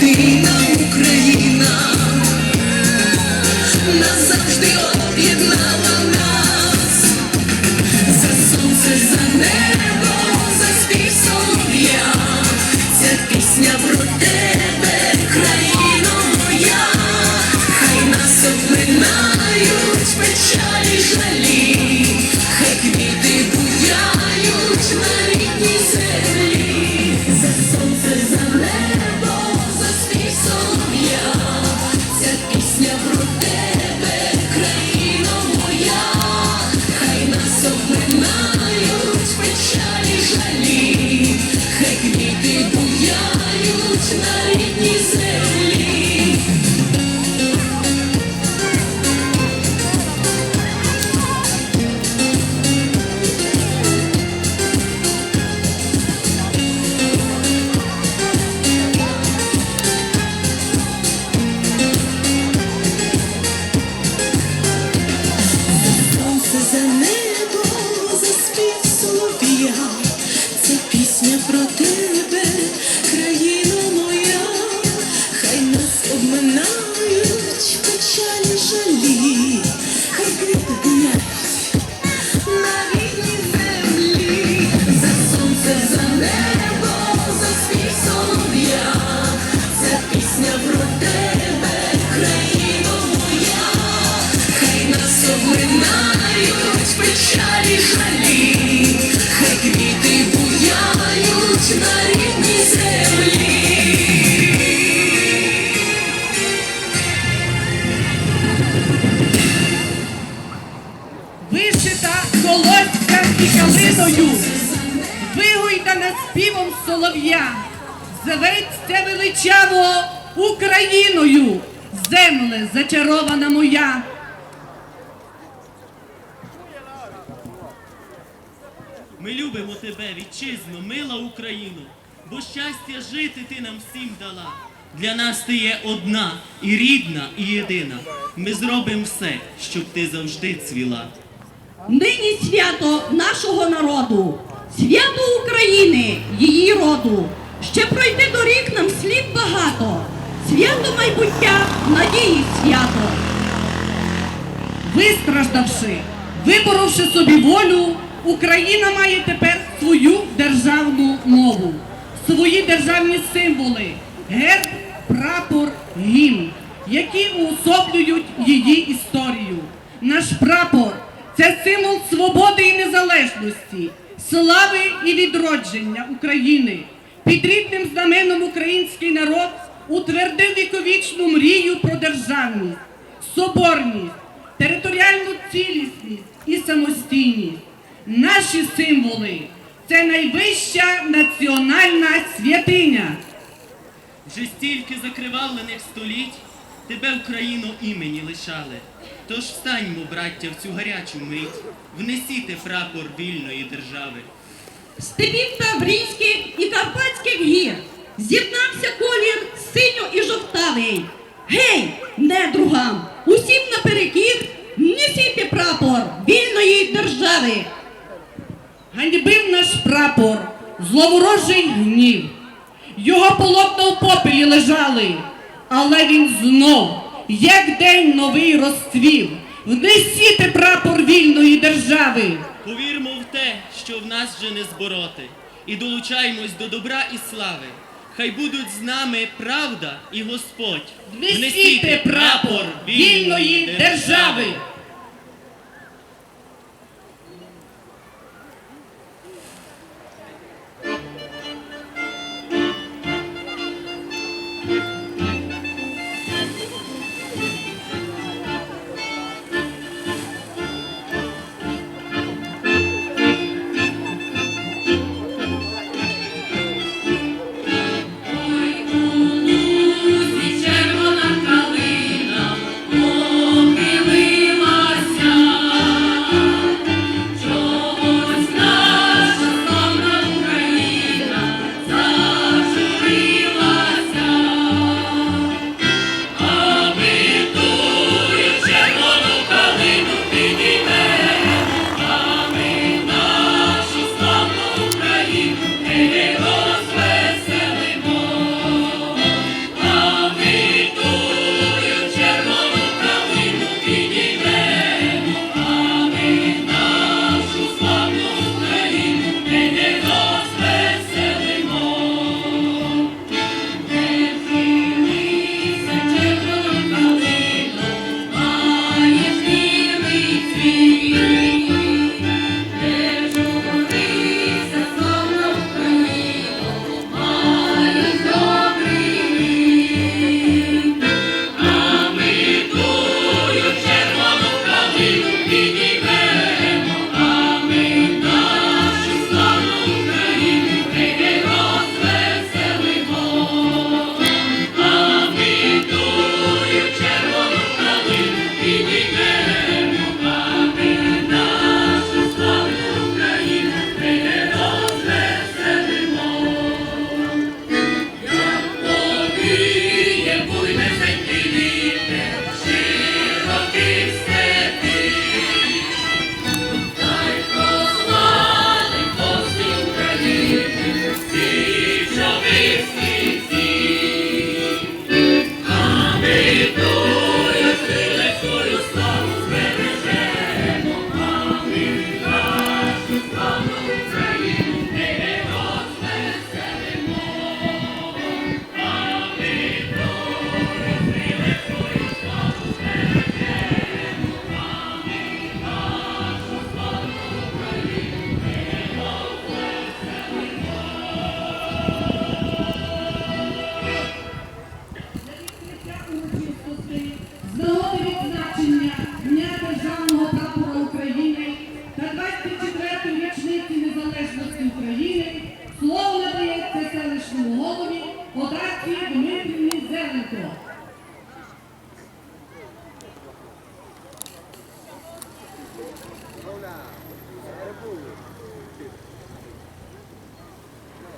see вишита колоська і калиною, вигойдана співом солов'я, зветься величаво Україною, земле зачарована моя. Ми любимо тебе, вітчизно, мила Україну, бо щастя жити ти нам всім дала. Для нас ти є одна і рідна, і єдина. Ми зробимо все, щоб ти завжди цвіла. Нині свято нашого народу, свято України, її роду. Ще пройти до рік нам слід багато. Свято майбуття, надії свято. Вистраждавши, виборовши собі волю, Україна має тепер свою державну мову, свої державні символи, герб, прапор, гімн, які уособлюють її історію. Наш прапор це символ свободи і незалежності, слави і відродження України. Під рідним знаменом український народ утвердив віковічну мрію про державність, соборність, територіальну цілісність і самостійність. Наші символи це найвища національна святиня. Вже стільки закривавлених століть тебе Україну імені лишали. Тож встаньмо, браття, в цю гарячу мить, внесіте прапор вільної держави. Степів Таврійських і Карпатських гір з'єднався колір синьо і жовтавий. Гей, недругам, усім наперекір несіте прапор вільної держави. Ганьбив наш прапор, зловорожий гнів. Його полотна в попелі лежали, але він знов, як день новий розцвів. Внесіте прапор вільної держави. Повірмо в те, що в нас вже не збороти, і долучаємось до добра і слави. Хай будуть з нами правда і Господь. Внесіте прапор вільної держави. Голові Одарці Дмитрівні Зеленко.